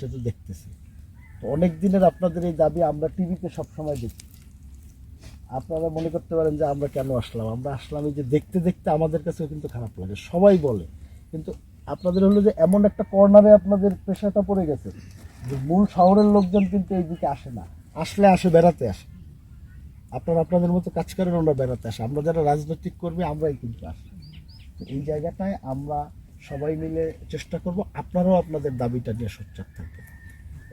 জিনিসটা তো দেখতেছি। তো অনেক দিনের আপনাদের এই দাবি আমরা টিভিতে সবসময় দেখি। আপনারা মনে করতে পারেন যে আমরা কেন আসলাম? আমরা আসলাম এই যে দেখতে দেখতে আমাদের কাছেও কিন্তু খারাপ লাগে। সবাই বলে। কিন্তু আপনাদের হলো যে এমন একটা কর্নারে আপনাদের পেশাটা পড়ে গেছে যে মূল শহরের লোকজন কিন্তু এইদিকে আসে না। আসলে আসে, বেড়াতে আসে। আপনারা আপনাদের মতো কাজ করেন, আমরা বেড়াতে আসে। আমরা যারা রাজনৈতিক কর্মী, আমরাই কিন্তু আসি। তো এই জায়গাটায় আমরা সবাই মিলে চেষ্টা করব, আপনারাও আপনাদের দাবিটা নিয়ে সোচ্চার থাকবেন।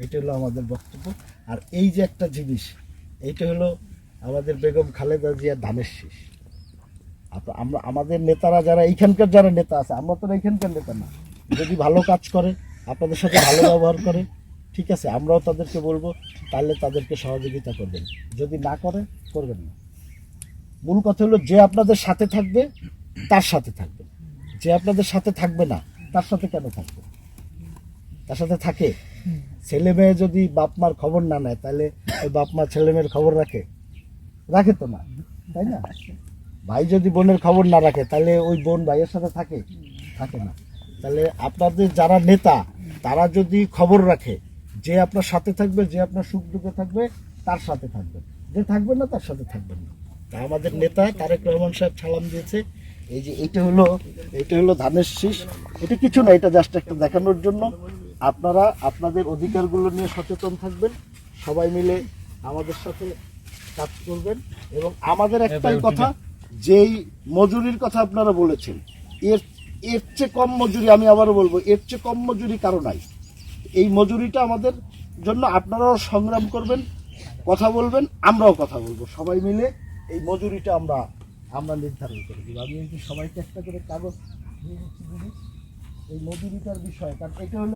এটা হলো আমাদের বক্তব্য। আর এই যে একটা জিনিস, এইটা হলো আমাদের বেগম খালেদা জিয়া ধানের শীষ। আমরা আমাদের নেতারা যারা, এইখানকার যারা নেতা আছে, আমরা তো এইখানকার নেতা না। যদি ভালো কাজ করে, আপনাদের সাথে ভালো ব্যবহার করে, ঠিক আছে, আমরাও তাদেরকে বলব, তাহলে তাদেরকে সহযোগিতা করবেন। যদি না করে, করবেন না। মূল কথা হলো যে আপনাদের সাথে থাকবে, তার সাথে থাকবে। যে আপনাদের সাথে থাকবে না, তার সাথে কেন থাকবে? তার সাথে থাকে? ছেলে মেয়ে যদি বাপ মার খবর না নেয়, তাহলে ওই বাপ মা ছেলে মেয়ের খবর রাখে? রাখে তো না, তাই না? ভাই যদি বোনের খবর না রাখে, তাহলে ওই বোন ভাইয়ের সাথে থাকে? থাকে না। তাহলে আপনাদের যারা নেতা, তারা যদি খবর রাখে, যে আপনার সাথে থাকবে, যে আপনার সুখ দুঃখে থাকবে, তার সাথে থাকবে। যে থাকবে না, তার সাথে থাকবেন না। তা আমাদের নেতা তারেক রহমান সাহেব সালাম দিয়েছে এই যে এটা হলো এটা হলো ধানের শীষ। এটা কিছু না এটা জাস্ট একটা দেখানোর জন্য। আপনারা আপনাদের অধিকারগুলো নিয়ে সচেতন থাকবেন। সবাই মিলে আমাদের সাথে কাজ করবেন। এবং আমাদের একটাই কথা যেই মজুরির কথা আপনারা বলেছেন এর এর চেয়ে কম মজুরি আমি আবারও বলব এর চেয়ে কম মজুরি কারও নাই। এই মজুরিটা আমাদের জন্য আপনারাও সংগ্রাম করবেন কথা বলবেন আমরাও কথা বলব। সবাই মিলে এই মজুরিটা আমরা আমরা নির্ধারণ করে দিব আমি সবাইকে একটা করে কাগজ। এই মজুরিটার বিষয়, কারণ এটা হলো